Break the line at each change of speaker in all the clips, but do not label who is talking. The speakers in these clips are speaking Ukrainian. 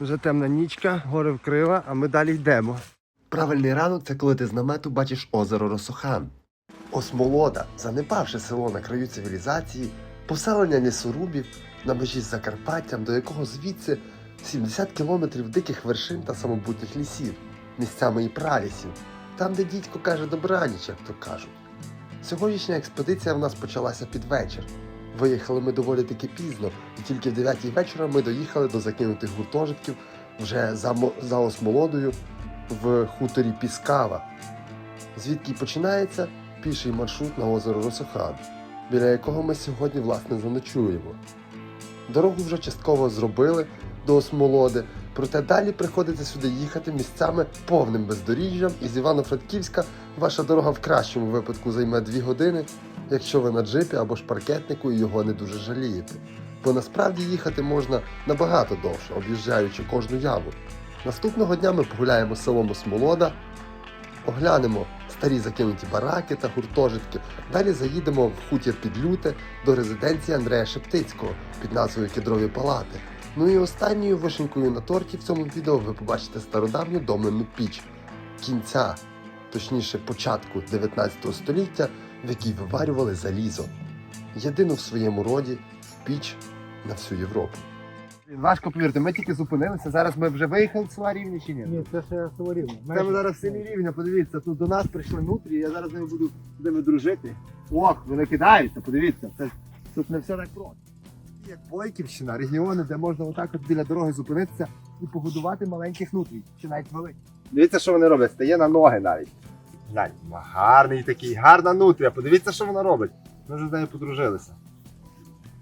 Вже темна нічка, гори вкрила, а ми далі йдемо.
Правильний ранок це коли ти з намету бачиш озеро Росохан. Осмолода, занепавши село на краю цивілізації, поселення лісорубів на межі з Закарпаттям, до якого звідси 70 кілометрів диких вершин та самобутніх лісів, місцями і пралісів, там, де дідько каже добраніч, як то кажуть. Сьогоднішня експедиція в нас почалася під вечір. Виїхали ми доволі таки пізно, і тільки в 9 вечора ми доїхали до закинутих гуртожитків вже за, за Осмолодою в хуторі Піскава, звідки починається піший маршрут на озеро Росохан, біля якого ми сьогодні власне заночуємо. Дорогу вже частково зробили до Осмолоди, проте далі приходиться сюди їхати місцями повним бездоріжжям, і з Івано-Франківська ваша дорога в кращому випадку займе 2 години, якщо ви на джипі або ж паркетнику і його не дуже жалієте. Бо насправді їхати можна набагато довше, об'їжджаючи кожну яму. Наступного дня ми погуляємо селом Осмолода, оглянемо старі закинуті бараки та гуртожитки. Далі заїдемо в хутір Підлюте до резиденції Андрея Шептицького під назвою Кедрові Палати. Ну і останньою вишенькою на торті в цьому відео ви побачите стародавню домлену піч кінця, точніше початку 19 століття, в якій виварювали залізо. Єдину в своєму роді піч на всю Європу.
Важко повірити, ми тільки зупинилися. Зараз ми вже виїхали з села рівні чи ні?
Ні, це ще село рівне.
Це ми зараз в селі рівня, подивіться, тут до нас прийшли нутрі, я зараз з ними буду з ними дружити. Ох, вони кидаються, подивіться, це, тут не все так просто. Як Бойківщина, регіони, де можна отак от біля дороги зупинитися і погодувати маленьких нутрій, чи навіть великих. Дивіться, що вони роблять, стає на ноги навіть. Глянь, гарний такий, гарна нутрія. Подивіться, що вона робить. Ми вже з нею подружилися.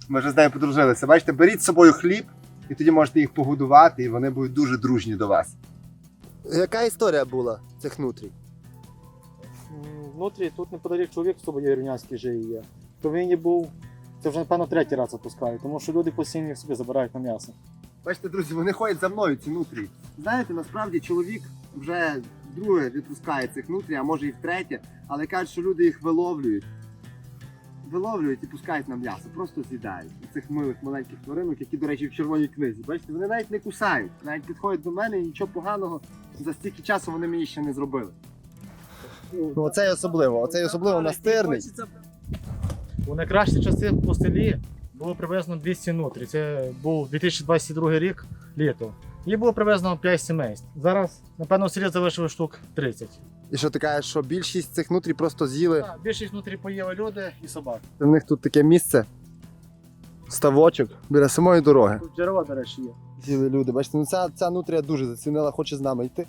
Ми вже з нею подружилися. Бачите, беріть з собою хліб, і тоді можете їх погодувати, і вони будуть дуже дружні до вас. Яка історія була цих нутрій?
Внутрі тут неподалік чоловік з тобою Рівнянський живе є. То він і був. Це вже напевно третій раз запускають, тому що люди постійно їх собі забирають на м'ясо.
Бачите, друзі, вони ходять за мною, ці нутрії. Знаєте, насправді чоловік вже вдруге відпускає цих нутрій, а може і втретє, але кажуть, що люди їх виловлюють. Виловлюють і пускають на м'ясо, просто з'їдають. Цих милих маленьких тваринок, які, до речі, в червоній книзі. Бачите, вони навіть не кусають, навіть підходять до мене і нічого поганого за стільки часу вони мені ще не зробили. Ну, оцей особливо, оцей особливо настирний.
У найкращі часи по селі було приблизно 200 нутрій. Це був 2022 рік, літо. Їх було приблизно 5 сімейств. Зараз, напевно, в селі залишилось штук 30.
І що ти кажеш, що більшість цих нутрій просто з'їли.
Так, більшість нутрій поїли люди і собаки.
В них тут таке місце. Ставочок біля самої дороги.
Тут джерело, до речі, є.
З'їли люди. Бачите, ну ця, ця нутрія дуже зацінила, хоче з нами йти.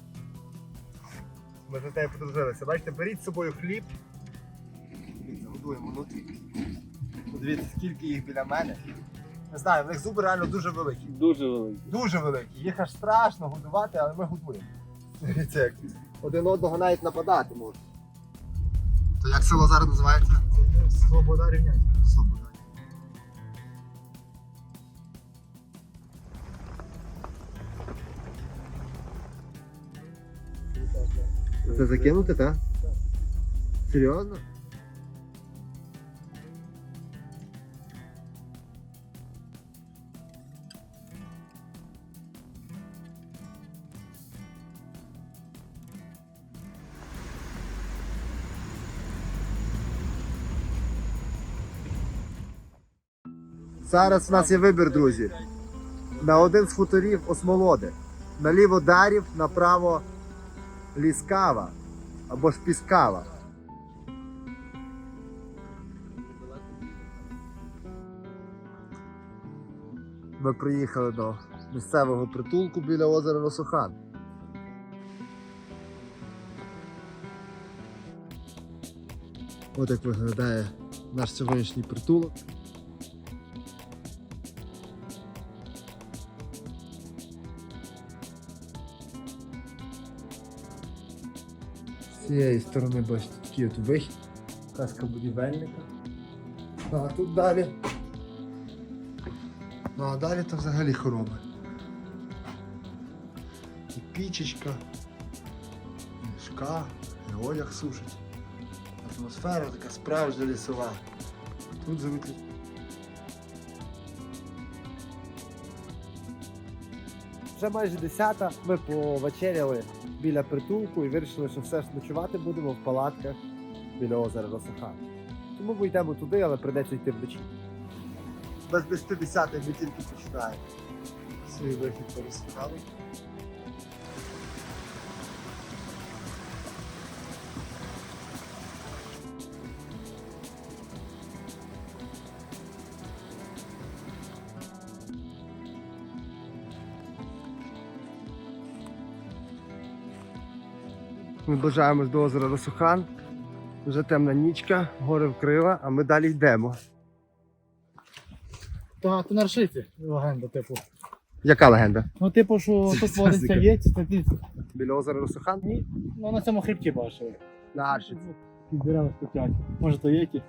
Ми за тебе подружилися. Бачите, беріть з собою хліб. Дивіться, Годуємо нутрі. Подивіться, скільки їх біля мене. Не знаю, в них зуби реально дуже великі.
Дуже великий.
Дуже великі. Їх аж страшно годувати, але ми годуємо. Дивіться, як один одного навіть нападати можуть. То як село зараз називається?
Свобода Рівнянська.
Свобода. Це закинути, так? Серйозно? Зараз у нас є вибір, друзі. На один з хуторів Осмолоди. Наліво Дарів, направо Ліскава або ж Піскава. Ми приїхали до місцевого притулку біля озера Росохан. От як виглядає наш сьогоднішній притулок. Цієї сторони, бачите, такий от вихід. Казка будівельника. Ну, а тут далі. Ну а далі то взагалі хороби. І пічечка, мішка, і одяг сушить. Атмосфера така справжня лісова. Тут завитлі.
Вже майже 10 Ми повечеряли біля притулку і вирішили, що все ж ночувати будемо в палатках біля озера Росаха. Тому ми йдемо туди, але прийдеться йти вночі. Без 10 ми тільки починаємо. Свій вихід по Ми бажаємось до озера Росухан. Вже темна нічка, гори вкрила, а ми далі йдемо.
Та то на решиті легенда, типу.
Яка легенда?
Ну, типу, що
Це-
тут водиться єць, та.
Біля озера Росухан?
Ні, ну на цьому хребті бачили.
На Аршиці.
Під дерева стоять. Може то єті?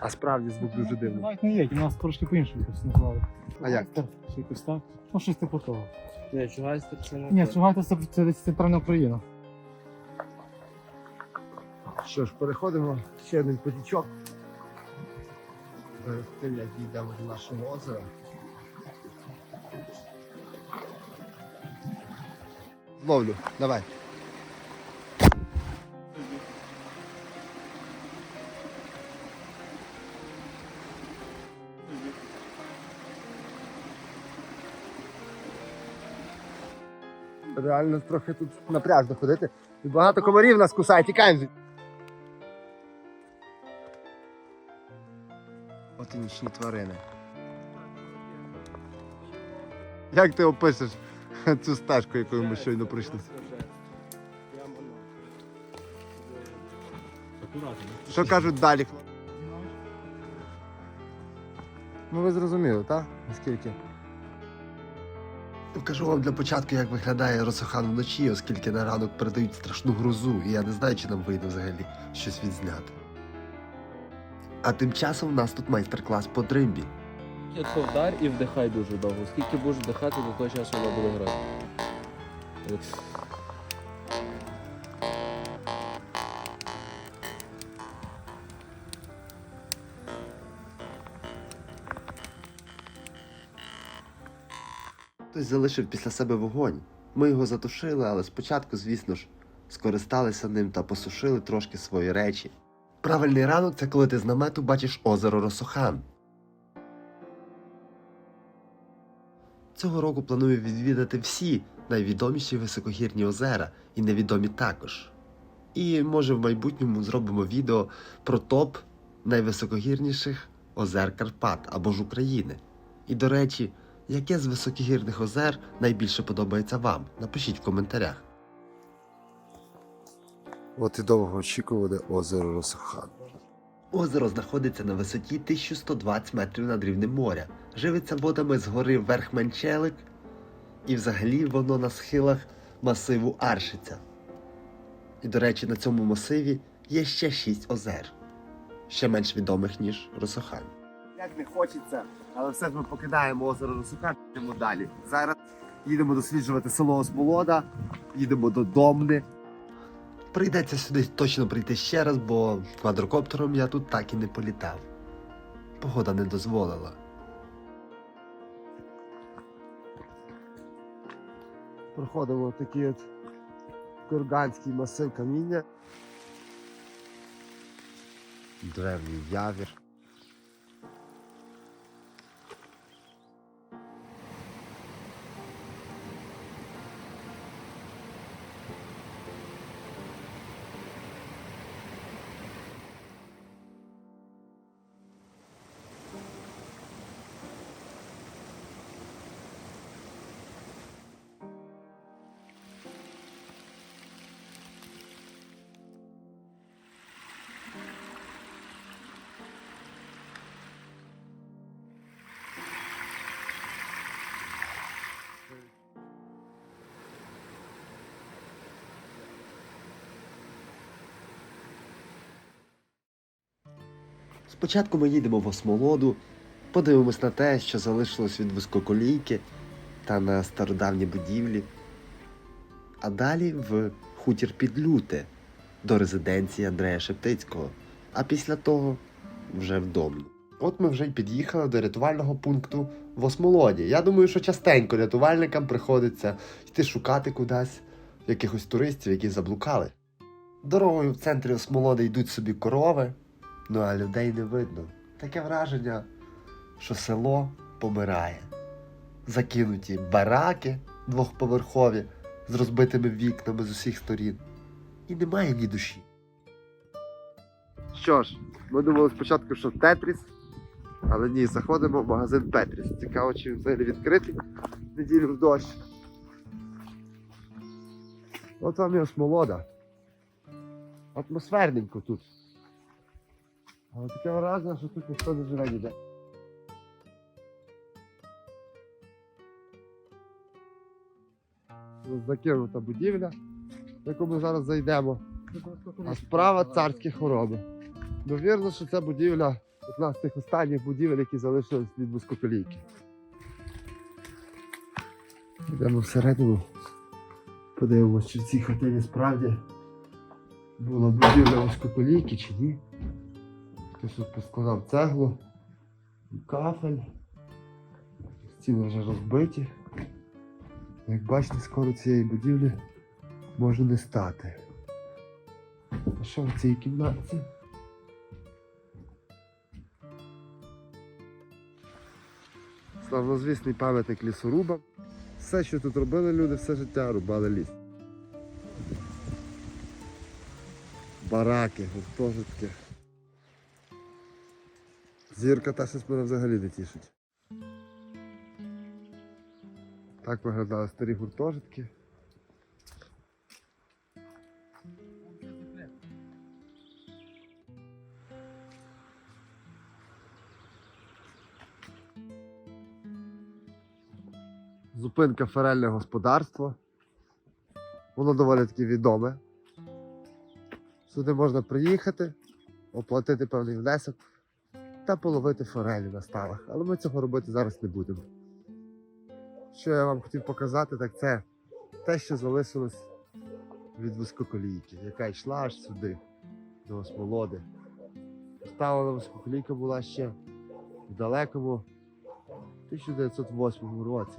А справді звук дуже дивний.
Навіть не єті, у нас трошки по-іншому якось назвали.
А як?
Чи якось так? Ну, щось типу того.
Ні, чугайстер це не
Ні,
те.
Чугайта це, це центральна Україна.
Що ж, переходимо ще один потічок. Перед дійдемо до нашого озера. Ловлю, давай. Реально трохи тут напряжно ходити. І багато комарів нас кусає, тікаємо Нічні тварини. Як ти опишеш цю стежку, якою ми щойно прийшли? Що кажуть далі? Ну ви зрозуміли, так? Наскільки?
Покажу вам для початку, як виглядає Росохан вночі, оскільки на ранок передають страшну грозу, і я не знаю, чи нам вийде взагалі щось відзняти. А тим часом у нас тут майстер-клас по дримбі.
Чітко вдар і вдихай дуже довго. Скільки будеш вдихати, до того часу вона буде грати.
Хтось залишив після себе вогонь. Ми його затушили, але спочатку, звісно ж, скористалися ним та посушили трошки свої речі. Правильний ранок це коли ти з намету бачиш озеро Росохан. Цього року планую відвідати всі найвідоміші високогірні озера і невідомі також. І може в майбутньому зробимо відео про топ найвисокогірніших озер Карпат або ж України. І до речі, яке з високогірних озер найбільше подобається вам? Напишіть в коментарях.
От і довго очікуване озеро Росохан.
Озеро знаходиться на висоті 1120 метрів над рівнем моря, живиться водами з гори Верхменчелик, і взагалі воно на схилах масиву Аршиця. І, до речі, на цьому масиві є ще шість озер, ще менш відомих, ніж Росохань.
Як не хочеться, але все ж ми покидаємо озеро Росухан, йдемо далі. Зараз їдемо досліджувати село Осмолода, їдемо до Домни.
Прийдеться сюди точно прийти ще раз, бо квадрокоптером я тут так і не політав. Погода не дозволила.
Проходимо такий от курганський масив каміння. Древній явір.
Спочатку ми їдемо в Осмолоду, подивимось на те, що залишилось від вузькоколійки та на стародавні будівлі. А далі в хутір під Люте до резиденції Андрея Шептицького, а після того вже в Домну. От ми вже й під'їхали до рятувального пункту в Осмолоді. Я думаю, що частенько рятувальникам приходиться йти шукати кудись якихось туристів, які заблукали. Дорогою в центрі Осмолоди йдуть собі корови, ну а людей не видно. Таке враження, що село помирає. Закинуті бараки двохповерхові з розбитими вікнами з усіх сторін. І немає ні душі. Що ж, ми думали спочатку, що Тетріс, але ні, заходимо в магазин Петріс. Цікаво, чи він взагалі відкритий неділю в дощ. От вам і осмолода. Атмосферненько тут. Але таке враження, що тут ніхто не живе ніде. Закинута будівля, в яку ми зараз зайдемо. А справа царські хороби. Ну, вірно, що це будівля одна з тих останніх будівель, які залишились від Бускоколійки. Йдемо всередину. Подивимося, чи в цій хатині справді була будівля Бускоколійки чи ні. Хтось тут поскладав цеглу, кафель. Стіни вже розбиті. Як бачите, скоро цієї будівлі може не стати. А що в цій кімнаті? Славнозвісний пам'ятник лісорубам. Все, що тут робили люди, все життя рубали ліс. Бараки, гуртожитки. Зірка та щось мене взагалі не тішить. Так виглядали старі гуртожитки. Зупинка ферельне господарство. Воно доволі таки відоме. Сюди можна приїхати, оплатити певний внесок та половити форелі на ставах. Але ми цього робити зараз не будемо. Що я вам хотів показати, так це те, що залишилось від вузькоколійки, яка йшла аж сюди, до Осмолоди. Поставлена вузькоколійка була ще в далекому 1908 році.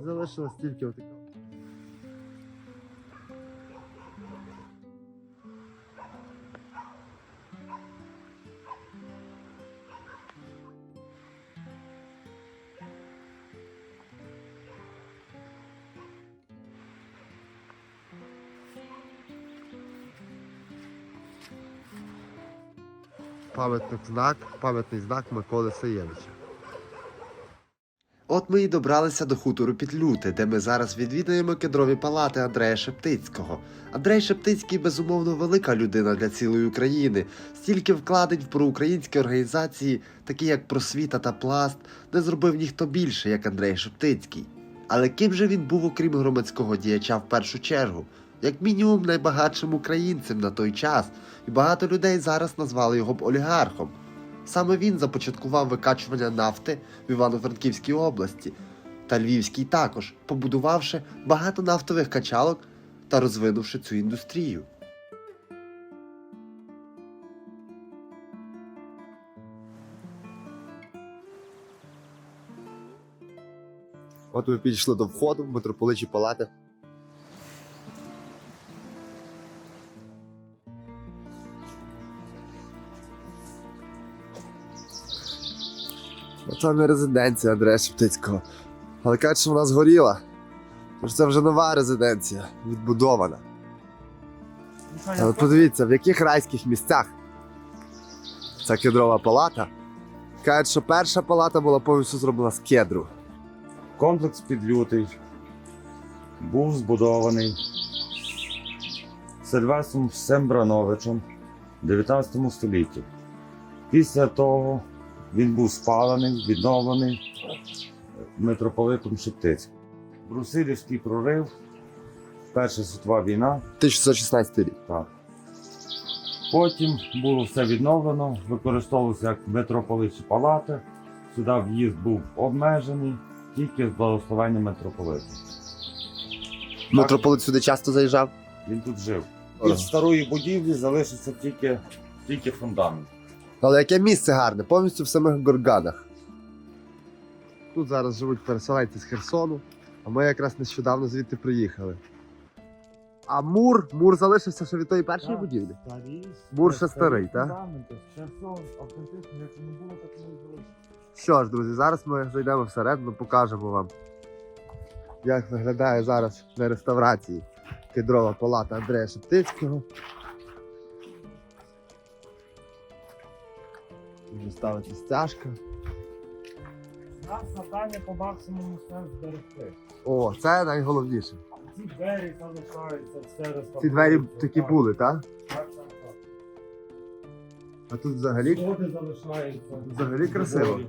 Залишилась тільки отака. Пам'ятник знак, пам'ятний знак Миколи Саєвича. От ми і добралися до хутору Підлюти, де ми зараз відвідаємо кедрові палати Андрея Шептицького. Андрей Шептицький, безумовно, велика людина для цілої України. Стільки вкладень в проукраїнські організації, такі як Просвіта та Пласт, не зробив ніхто більше, як Андрей Шептицький. Але ким же він був, окрім громадського діяча в першу чергу? Як мінімум найбагатшим українцем на той час, і багато людей зараз назвали його б олігархом. Саме він започаткував викачування нафти в Івано-Франківській області та Львівській також, побудувавши багато нафтових качалок та розвинувши цю індустрію.
От ми підійшли до входу в митрополичі палати. Оце не резиденція Андрея Шептицького. Але кажуть, що вона згоріла. Тож це вже нова резиденція, відбудована. Але подивіться, в яких райських місцях ця кедрова палата. Кажуть, що перша палата була повністю зроблена з кедру.
Комплекс підлютий був збудований Сильвестром Сембрановичем в 19 столітті. Після того він був спалений, відновлений митрополитом Шептицьким. Брусилівський прорив, Перша світова війна,
1616 рік.
так. Потім було все відновлено, використовувалося як митрополитчі палати. Сюди в'їзд був обмежений тільки з благословення митрополита.
Митрополит сюди часто заїжджав.
Він тут жив. Від старої будівлі залишився тільки, тільки фундамент.
Але яке місце гарне, повністю в самих горганах. Тут зараз живуть переселенці з Херсону, а ми якраз нещодавно звідти приїхали. А мур, мур залишився ще від тої першої
Так.
будівлі.
Старі,
Бур ще старий, так?
Херсон, автентично, якщо не було, так не було.
Що ж, друзі, зараз ми зайдемо всередину, покажемо вам, як виглядає зараз на реставрації кедрова палата Андрея Шептицького. Вже ставиться стяжка.
Нас завдання по максимуму все зберегти.
О, це найголовніше.
Ці двері залишаються, все реставрується.
Ці двері такі
Так,
були, так?
Так, так, так.
А тут взагалі
Сходи залишаються.
Взагалі красиво.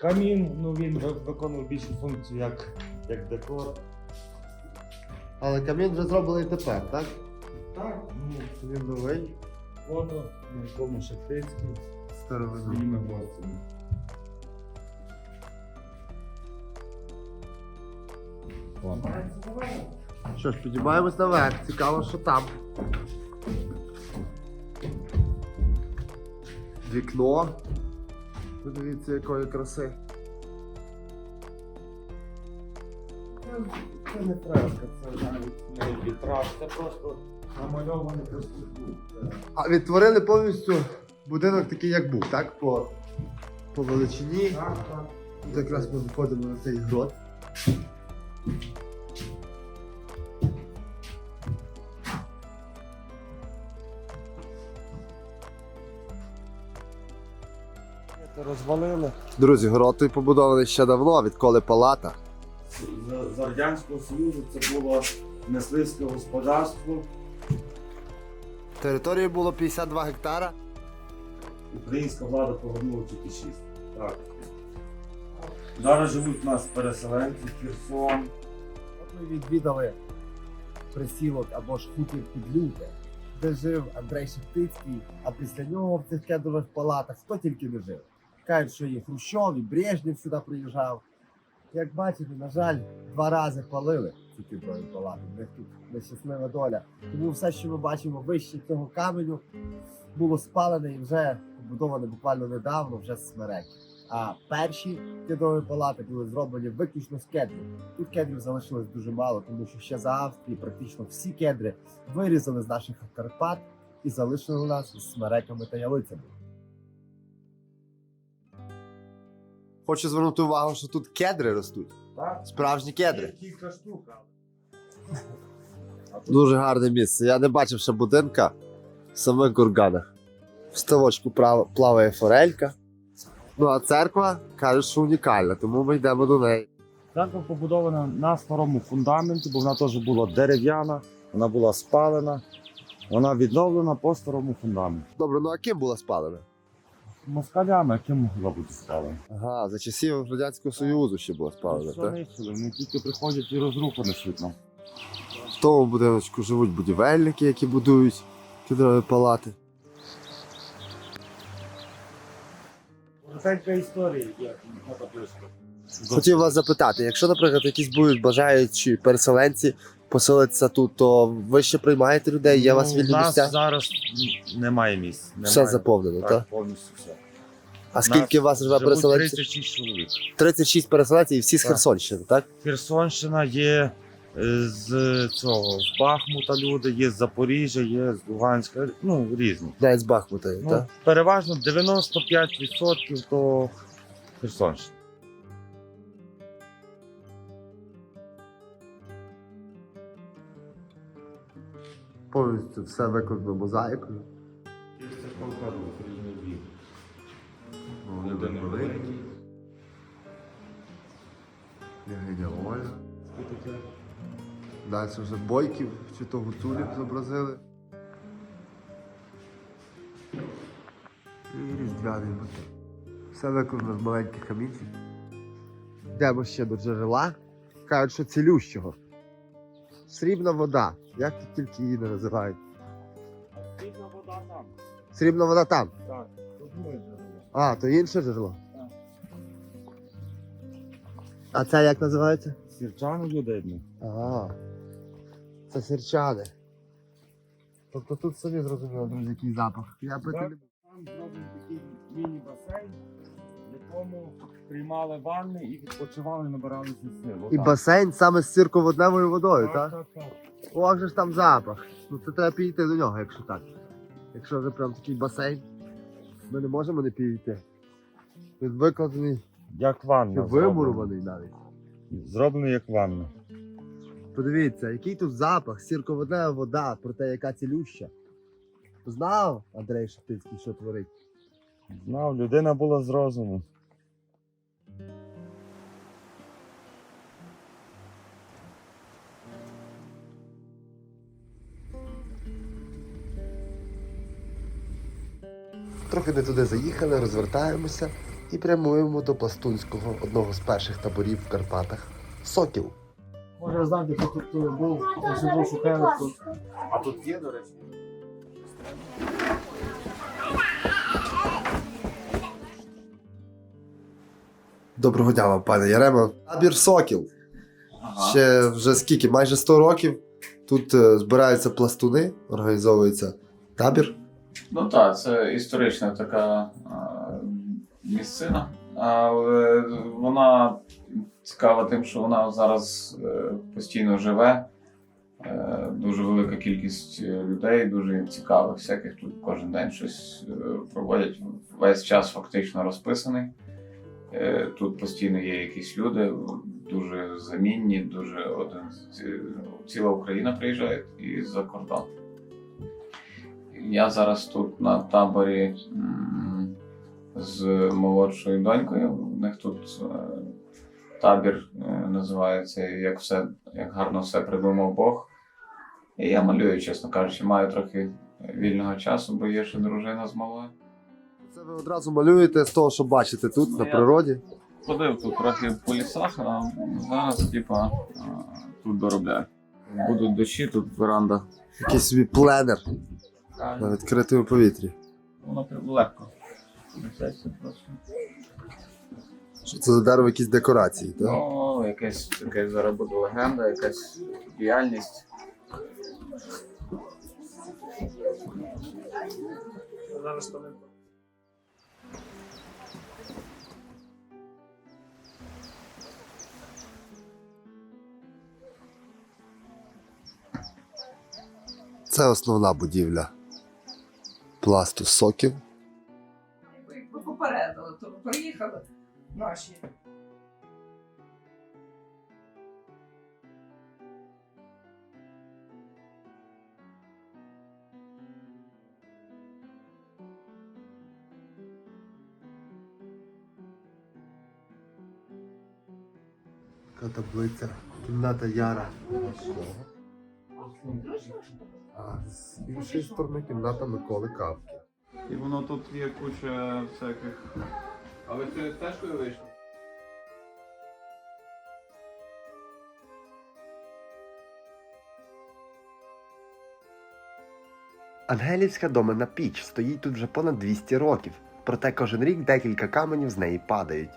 Камін, ну він ви- виконує більшу функцію як, як декор.
Але камін вже зроблений тепер, так?
Так, ну,
Він новий,
фото, на якому Шептицький
старовинний.
своїми гостями.
Що ж, підіймаємось наверх. Цікаво, що там. Вікно. Подивіться, якої краси.
Це не фреска, це навіть не вітраж, це просто намальований проститут.
А відтворили повністю будинок такий, як був, так? По, по величині.
Так, так.
Тут якраз ми виходимо на цей грот.
Розвалили.
Друзі, грот той побудований ще давно, відколи палата.
З, з Радянського Союзу це було мисливське господарство.
Території було 52 гектара.
Українська влада повернула тільки 6. Так. Зараз живуть у нас переселенці, Херсон.
От ми відвідали присілок або ж хутір Підлюте, де жив Андрей Шептицький, а після нього в цих кедрових палатах хто тільки не жив. Кажуть, що і Хрущов, і Брежнєв сюди приїжджав. Як бачите, на жаль, два рази палили ці кедрові палати. В них тут нещаслива доля. Тому все, що ми бачимо вище цього каменю, було спалене і вже побудоване буквально недавно, вже з смереки. А перші кедрові палати були зроблені виключно з кедрів. Тут кедрів залишилось дуже мало, тому що ще за Австрії практично всі кедри вирізали з наших Карпат і залишили нас з смереками та ялицями.
Хочу звернути увагу, що тут кедри ростуть.
Так?
Справжні кедри.
Кілька штук. але-
Дуже гарне місце. Я не бачив ще будинка в самих гурганах. В ставочку плаває форелька. Ну а церква каже, що унікальна, тому ми йдемо до неї.
Церква побудована на старому фундаменті, бо вона теж була дерев'яна, вона була спалена, вона відновлена по старому фундаменті.
Добре, ну а ким була спалена?
Москалями, яким могла бути спалена?
Ага, за часів Радянського Союзу ще була спалена,
Все
так?
нищили, вони тільки приходять і розруху несуть нам.
В тому будиночку живуть будівельники, які будують кедрові палати.
Коротенька історія, як.
Хотів вас запитати, якщо, наприклад, якісь будуть бажаючі переселенці поселитися тут, то ви ще приймаєте людей, є у вас
Ну,
вільні
нас
місця?
зараз немає місць.
Все
Немає.
заповнено, так?
Так, повністю все.
А скільки у вас живе
Живуть
переселенців?
36 чоловік.
36 переселенців і всі з
Так.
Херсонщини, так?
Херсонщина є е, з цього, з Бахмута люди, є з Запоріжжя, є з Луганська, ну різні.
Навіть з Бахмута,
Ну,
так?
переважно 95% то Херсонщина.
Повністю все викладено мозаїкою.
Володимир Великий.
Княгиня Ольга. Далі вже бойків чи то гуцулів зобразили. І різдвяний мотив. Все виконано з маленьких камінців. Йдемо ще до джерела. Кажуть, що цілющого. Срібна вода. Як тільки її не називають.
Різна вода там.
Срібна вода там.
Так, тут ми живемо.
А, то інше джерело.
Так.
А це як називається?
Сірчани людини.
Ага. Це сірчани.
Тобто тут самі зрозуміли, друзі, який запах. Я пити не буду.
Там зроблений такий міні-басейн, в якому приймали ванни і відпочивали, набиралися сил.
І
Отак.
басейн саме з цирководневою водою,
Так,
так?
так, так.
Ох же ж там запах. Ну це треба підійти до нього, якщо так. Якщо вже прям такий басейн, ми не можемо не підійти. Він викладений
Як ванна.
вимурований навіть.
зроблена. Зроблений як ванна.
Подивіться, який тут запах, сірководнева вода, про те, яка цілюща. Знав Андрей Шептицький, що творить?
Знав, людина була з розуму.
Трохи не туди заїхали, розвертаємося і прямуємо до Пластунського, одного з перших таборів в Карпатах. Сокіл.
Може, ви знаєте, хто тут е, був, був шукали тут.
А тут є, до речі.
Доброго дня вам, пане Яремо. Табір Сокіл. Ще вже скільки? Майже 100 років. Тут е, збираються пластуни, організовується табір.
Ну так, це історична така місцина. Але вона цікава тим, що вона зараз е, постійно живе. Е, Дуже велика кількість е, людей, дуже цікавих, всяких тут кожен день щось проводять. Весь час фактично розписаний. Тут постійно є якісь люди, дуже замінні, дуже один ціла Україна приїжджає і за кордон. Я зараз тут на таборі з молодшою донькою. У них тут е, табір е, називається як все, як гарно все придумав Бог. І я малюю, чесно кажучи, маю трохи вільного часу, бо є ще дружина з малою.
Це ви одразу малюєте з того, що бачите тут, на
Я-
природі.
Ходив тут трохи по лісах, а зараз, типа, е, тут доробляю. Будуть дощі, тут веранда.
Якийсь собі пленер на відкритому повітрі.
Воно легко. Несеться просто.
Що це за дерево, якісь декорації, так?
Ну, якась таке зараз буде легенда, якась діяльність.
Це основна будівля пласту соків.
Якби попередили, то приїхали наші.
Така таблиця. Кімната Яра. А з іншої сторони кімната Миколи Кавки.
І воно тут є куча всяких. А ви ти теж коли?
Ангелівська домена піч стоїть тут вже понад 200 років, проте кожен рік декілька каменів з неї падають.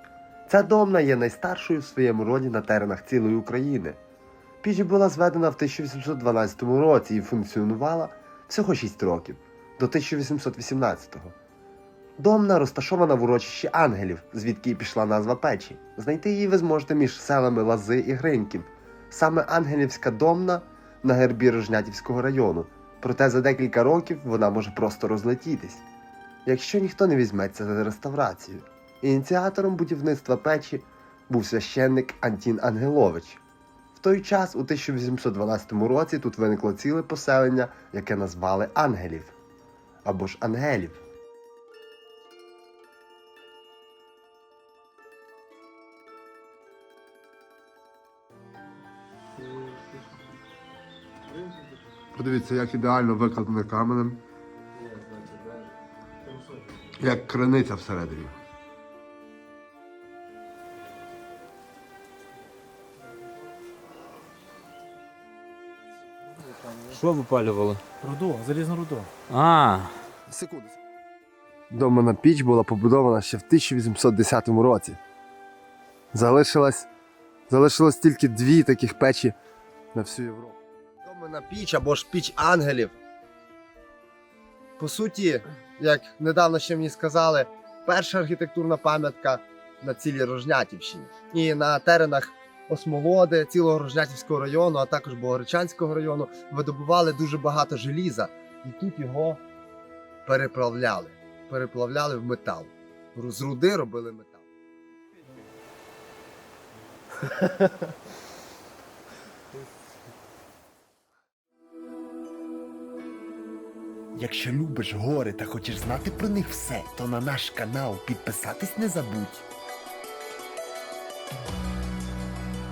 Ця домна є найстаршою в своєму роді на теренах цілої України. Піч була зведена в 1812 році і функціонувала всього 6 років до 1818-го. Домна розташована в урочищі ангелів, звідки і пішла назва печі. Знайти її ви зможете між селами Лази і Гриньків. Саме Ангелівська домна на гербі Рожнятівського району проте за декілька років вона може просто розлетітись, якщо ніхто не візьметься за реставрацію. Ініціатором будівництва печі був священник Антін Ангелович. Той час, у 1812 році, тут виникло ціле поселення, яке назвали Ангелів або ж Ангелів. Подивіться, як ідеально викладено каменем, як криниця всередині.
Що випалювали?
Руду, залізну руду.
А,
Секунду. Домана піч була побудована ще в 1810 році. Залишилось, залишилось тільки дві таких печі на всю Європу. Домана піч або ж піч ангелів по суті, як недавно ще мені сказали, перша архітектурна пам'ятка на цілій Рожнятівщині. І на теренах Осмолоди, цілого Рожнятівського району, а також Богородчанського району видобували дуже багато желіза, і тут його переплавляли. Переплавляли в метал. З руди робили метал.
Якщо любиш гори та хочеш знати про них все, то на наш канал підписатись не забудь.